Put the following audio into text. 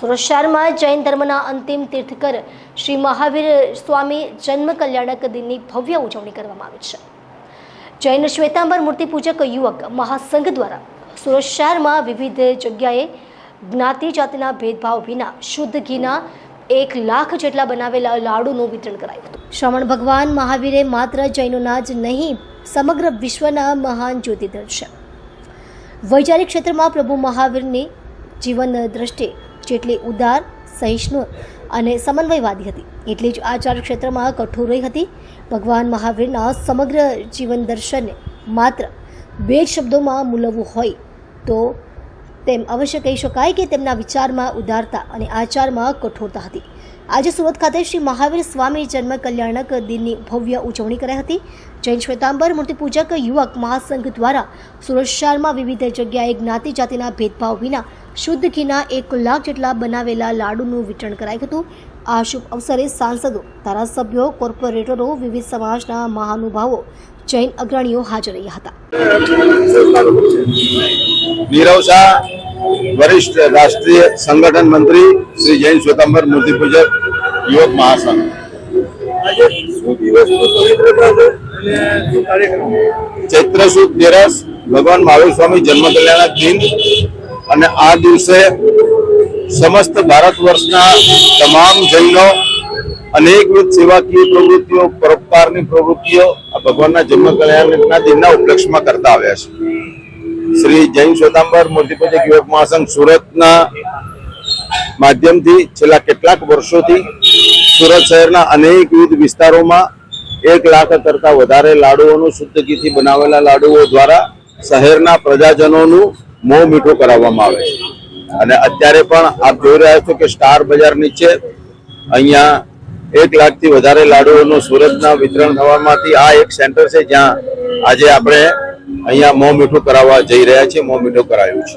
સુરત જૈન ધર્મના અંતિમ તીર્થકર શ્રી મહાવીર સ્વામી જન્મ કલ્યાણક દિનની ભવ્ય ઉજવણી કરવામાં આવી છે. જૈન શ્વેતાંબર મૂર્તિ પૂજક યુવક મહાસંઘ દ્વારા સુરત વિવિધ જગ્યાએ જ્ઞાતિ જાતિના ભેદભાવ વિના શુદ્ધ ઘીના એક લાખ જેટલા બનાવેલા લાડુનું વિતરણ કરાયું હતું. શ્રવણ ભગવાન મહાવીરે માત્ર જૈનોના જ નહીં, સમગ્ર વિશ્વના મહાન જ્યોતિધર છે. વૈચારિક ક્ષેત્રમાં પ્રભુ મહાવીરની જીવન દ્રષ્ટિ જેટલી ઉદાર, સહિષ્ણુ અને સમન્વયવાદી હતી. એટલી જ આચાર ક્ષેત્રમાં કઠોર રહી હતી. ભગવાન મહાવીરના સમગ્ર જીવન દર્શનને માત્ર બે શબ્દોમાં મૂલવવું હોય તો તેમ અવશ્ય કહી શકાય કે તેમના વિચારમાં ઉદારતા અને આચારમાં કઠોરતા હતી. આજે સુરત ખાતે શ્રી મહાવીર સ્વામી જન્મ કલ્યાણક દિનની ભવ્ય ઉજવણી કરાઈ હતી. જૈન શ્વેતાંબર મૂર્તિપૂજક યુવક મહાસંઘ દ્વારા સુરત શહેરમાં વિવિધ જગ્યાએ જ્ઞાતિ જાતિના ભેદભાવ વિના શુદ્ધ ઘીના એક લાખ જેટલા બનાવેલા લાડુનું વિતરણ કરાયું હતું. આ શુભ અવસરે સાંસદો, ધારાસભ્યો, કોર્પોરેટરો, વિવિધ સમાજના મહાનુભાવો, જૈન અગ્રણીઓ હાજર રહ્યા હતા. વરિષ્ઠ રાષ્ટ્રીય સંગઠન મંત્રી શ્રી જૈન શ્વેતાંબર મૂર્તિ પૂજક યુવક મહાસંઘ. ચૈત્ર સુદ તેરસ ભગવાન મહાવીર સ્વામી જન્મ કલ્યાણક દિન અને આ દિવસે સમસ્ત ભારત વર્ષના તમામ જૈનો, અનેકવિધ સેવાકીય પ્રવૃત્તિઓ, પરોપકારની પ્રવૃત્તિઓ આ ભગવાનના જન્મ કલ્યાણના દિનના ઉપલક્ષમાં કરતા આવ્યા છે. શ્રી જૈન શ્વેતાંબર મૂર્તિપૂજક યુવક મહાસંઘ સુરતના માધ્યમથી છેલ્લા કેટલાક વર્ષોથી સુરત શહેરના અનેકવિધ વિસ્તારોમાં એક લાખ કરતાં વધારે લાડુઓનું શુદ્ધ ઘીથી બનાવેલા લાડુઓ દ્વારા શહેરના પ્રજાજનોનું મોં મીઠું કરાવવામાં આવે છે. અને અત્યારે પણ આપ જોઈ રહ્યા છો કે સ્ટાર બજાર નીચે અહીંયા એક લાખથી વધારે લાડુઓનું સુરતના વિતરણ થવામાંથી આ એક સેન્ટર છે જ્યાં આજે આપણે અહીંયા મોં મીઠું કરાવવા જઈ રહ્યા છીએ મોં મીઠું કરાયું છે.